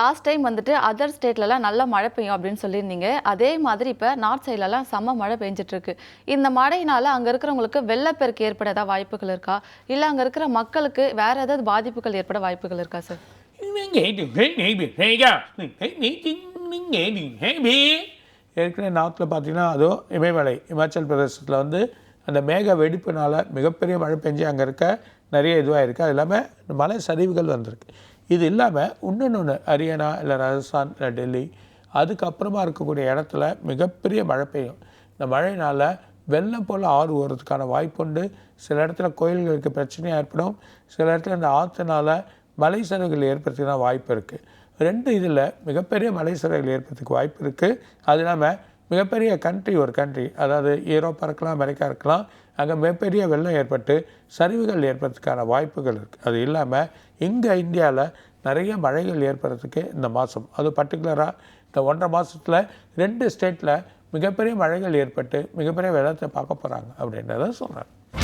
Last time வந்துட்டு other ஸ்டேட்லலாம் நல்ல மழை பெய்யும் அப்படின்னு சொல்லியிருந்தீங்க. அதே மாதிரி இப்போ நார்த் சைட்லலாம் செம்ம மழை பெஞ்சிட்ருக்கு. இந்த மழையினால் அங்கே இருக்கிறவங்களுக்கு வெள்ளப்பெருக்கு ஏற்பட ஏதாவது வாய்ப்புகள் இருக்கா? இல்லை அங்கே இருக்கிற மக்களுக்கு வேற ஏதாவது பாதிப்புகள் ஏற்பட வாய்ப்புகள் இருக்கா சார் ஏற்கனவே நார்த்தில் பார்த்தீங்கன்னா அதுவும் இமயமலை இமாச்சல் பிரதேசத்தில் வந்து அந்த மேக வெடிப்புனால மிகப்பெரிய மழை பெஞ்சு அங்கே இருக்க நிறைய இதுவாக இருக்குது அது இல்லாமல் மலை சரிவுகள் வந்திருக்கு. இது இல்லாமல் இன்னொன்று ஹரியானா இல்லை ராஜஸ்தான் இல்லை டெல்லி அதுக்கப்புறமா இருக்கக்கூடிய இடத்துல மிகப்பெரிய மழை பெய்யும். இந்த மழையினால் வெள்ளம் போல் ஆறு ஓடுறதுக்கான வாய்ப்புண்டு. சில இடத்துல கோயில்களுக்கு பிரச்சனையாக ஏற்படும். சில இடத்துல இந்த ஆற்றுனால மலை சரிவுகள் ஏற்படுறதுக்கான வாய்ப்பு இருக்குது ரெண்டு இதில் மிகப்பெரிய மலை சரிவுகள் ஏற்படுறதுக்கு வாய்ப்பு இருக்குது அது இல்லாமல் மிகப்பெரிய கண்ட்ரி ஒரு கண்ட்ரி அதாவது யூரோப்பா இருக்கலாம் அமெரிக்கா இருக்கலாம். அங்கே மிகப்பெரிய வெள்ளம் ஏற்பட்டு சரிவுகள் ஏற்படுறதுக்கான வாய்ப்புகள் இருக்குது அது இல்லாமல் இங்கே இந்தியாவில் நிறைய மழைகள் ஏற்படுறதுக்கு இந்த மாதம் அது பர்டிகுலராக இந்த ஒன்றரை மாதத்தில் ரெண்டு ஸ்டேட்டில் மிகப்பெரிய மழைகள் ஏற்பட்டு மிகப்பெரிய வெள்ளத்தை பார்க்க போகிறாங்க அப்படின்றத சொல்கிறேன்